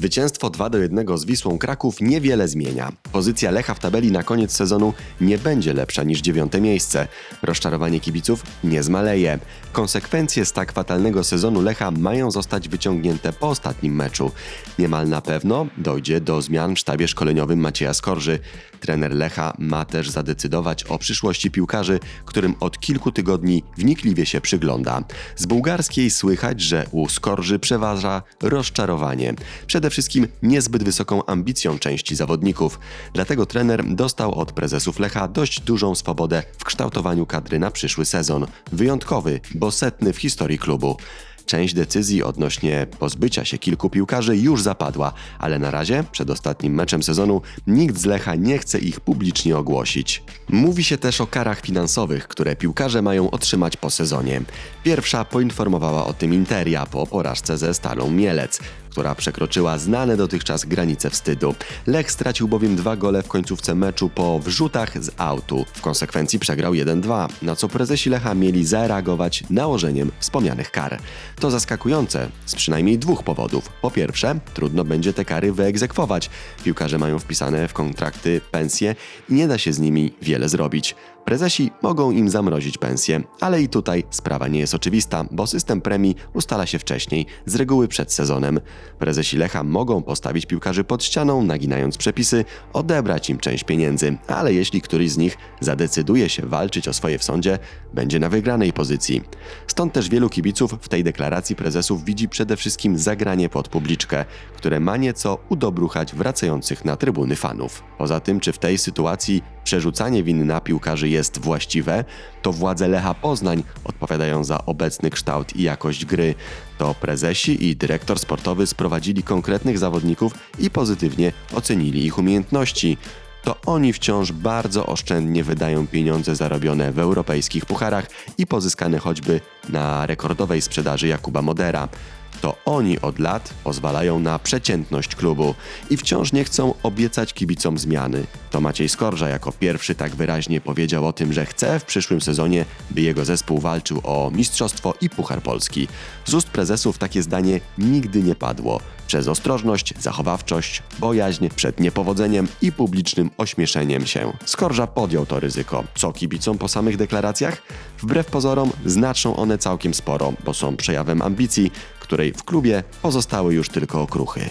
Zwycięstwo 2 do 1 z Wisłą Kraków niewiele zmienia. Pozycja Lecha w tabeli na koniec sezonu nie będzie lepsza niż dziewiąte miejsce. Rozczarowanie kibiców nie zmaleje. Konsekwencje z tak fatalnego sezonu Lecha mają zostać wyciągnięte po ostatnim meczu. Niemal na pewno dojdzie do zmian w sztabie szkoleniowym Macieja Skorży. Trener Lecha ma też zadecydować o przyszłości piłkarzy, którym od kilku tygodni wnikliwie się przygląda. Z bułgarskiej słychać, że u Skorży przeważa rozczarowanie. Przede wszystkim niezbyt wysoką ambicją części zawodników. Dlatego trener dostał od prezesów Lecha dość dużą swobodę w kształtowaniu kadry na przyszły sezon. Wyjątkowy, bo setny w historii klubu. Część decyzji odnośnie pozbycia się kilku piłkarzy już zapadła, ale na razie, przed ostatnim meczem sezonu, nikt z Lecha nie chce ich publicznie ogłosić. Mówi się też o karach finansowych, które piłkarze mają otrzymać po sezonie. Pierwsza poinformowała o tym Interia po porażce ze Stalą Mielec, która przekroczyła znane dotychczas granice wstydu. Lech stracił bowiem dwa gole w końcówce meczu po wrzutach z autu. W konsekwencji przegrał 1-2, na co prezesi Lecha mieli zareagować nałożeniem wspomnianych kar. To zaskakujące z przynajmniej dwóch powodów. Po pierwsze, trudno będzie te kary wyegzekwować. Piłkarze mają wpisane w kontrakty pensje i nie da się z nimi wiele zrobić. Prezesi mogą im zamrozić pensję, ale i tutaj sprawa nie jest oczywista, bo system premii ustala się wcześniej, z reguły przed sezonem. Prezesi Lecha mogą postawić piłkarzy pod ścianą, naginając przepisy, odebrać im część pieniędzy, ale jeśli któryś z nich zadecyduje się walczyć o swoje w sądzie, będzie na wygranej pozycji. Stąd też wielu kibiców w tej deklaracji prezesów widzi przede wszystkim zagranie pod publiczkę, które ma nieco udobruchać wracających na trybuny fanów. Poza tym, czy w tej sytuacji przerzucanie winy na piłkarzy jest właściwe, to władze Lecha Poznań odpowiadają za obecny kształt i jakość gry. To prezesi i dyrektor sportowy sprowadzili konkretnych zawodników i pozytywnie ocenili ich umiejętności. To oni wciąż bardzo oszczędnie wydają pieniądze zarobione w europejskich pucharach i pozyskane choćby na rekordowej sprzedaży Jakuba Modera to oni od lat pozwalają na przeciętność klubu i wciąż nie chcą obiecać kibicom zmiany. To Maciej Skorża jako pierwszy tak wyraźnie powiedział o tym, że chce w przyszłym sezonie, by jego zespół walczył o mistrzostwo i Puchar Polski. Z ust prezesów takie zdanie nigdy nie padło. Przez ostrożność, zachowawczość, bojaźń przed niepowodzeniem i publicznym ośmieszeniem się. Skorża podjął to ryzyko. Co kibicom po samych deklaracjach? Wbrew pozorom znaczą one całkiem sporo, bo są przejawem ambicji, której w klubie pozostały już tylko okruchy.